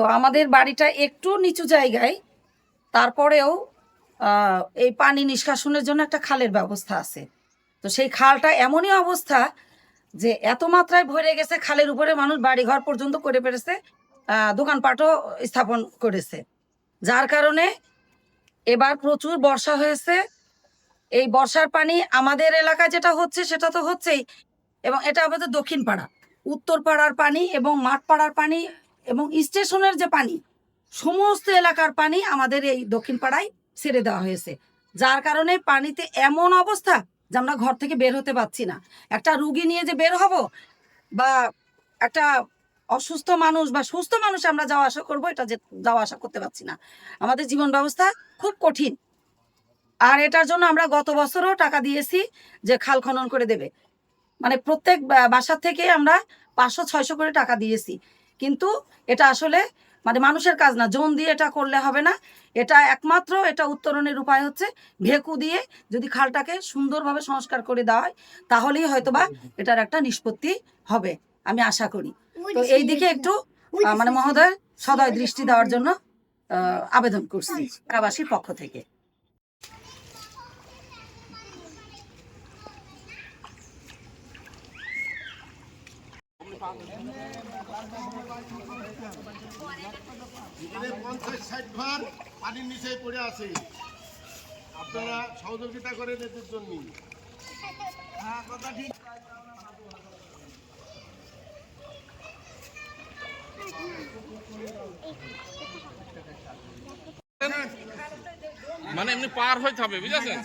তো আমাদের বাড়িটা একটু নিচু জায়গায়। তারপরেও এই পানি নিষ্কাশনের জন্য একটা খালের ব্যবস্থা আছে। তো সেই খালটা এমনই অবস্থা যে এত মাত্রায় ভরে গেছে, খালের উপরে মানুষ বাড়িঘর পর্যন্ত করে পেরেছে দোকানপাটও স্থাপন করেছে। যার কারণে এবার প্রচুর বর্ষা হয়েছে। এই বর্ষার পানি আমাদের এলাকায় যেটা হচ্ছে, সেটা তো হচ্ছেই। এবং এটা আমাদের দক্ষিণ পাড়া উত্তর পাড়ার পানি এবং মাঠ পাড়ার পানি এবং স্টেশনের যে পানি, সমস্ত এলাকার পানি আমাদের এই দক্ষিণ পাড়ায় ছেড়ে দেওয়া হয়েছে। যার কারণে পানিতে এমন অবস্থা যে আমরা ঘর থেকে বের হতে পারছি না। একটা রুগী নিয়ে যে বের হব বা একটা অসুস্থ মানুষ বা সুস্থ মানুষ আমরা যাওয়া আসা করব, এটা যে যাওয়া আসা করতে পারছি না। আমাদের জীবন ব্যবস্থা খুব কঠিন। আর এটার জন্য আমরা গত বছরও টাকা দিয়েছি যে খাল খনন করে দেবে। মানে প্রত্যেক বাসার থেকে আমরা পাঁচশো, ছয়শো করে টাকা দিয়েছি। কিন্তু এটা আসলে মানে মানুষের কাজ না। জোন দিয়ে এটা করলে হবে না। এটা একমাত্র এটা উত্তরণের উপায় হচ্ছে ভেকু দিয়ে যদি খালটাকে সুন্দরভাবে সংস্কার করে দেওয়া হয় তাহলেই হয়তোবা এটার একটা নিষ্পত্তি হবে আমি আশা করি। তো এই দিকে একটু মানে মহোদয় সদয় দৃষ্টি দেওয়ার জন্য আহ, আবেদন করছি এলাকাবাসীর পক্ষ থেকে। এখানে পঞ্চাশ ষাট ঘর পানির নিচে পড়ে আছে। আপনারা সহযোগিতা করেন এদের জন্য। মানে এমনি পার হইতে হবে বুঝেছেন?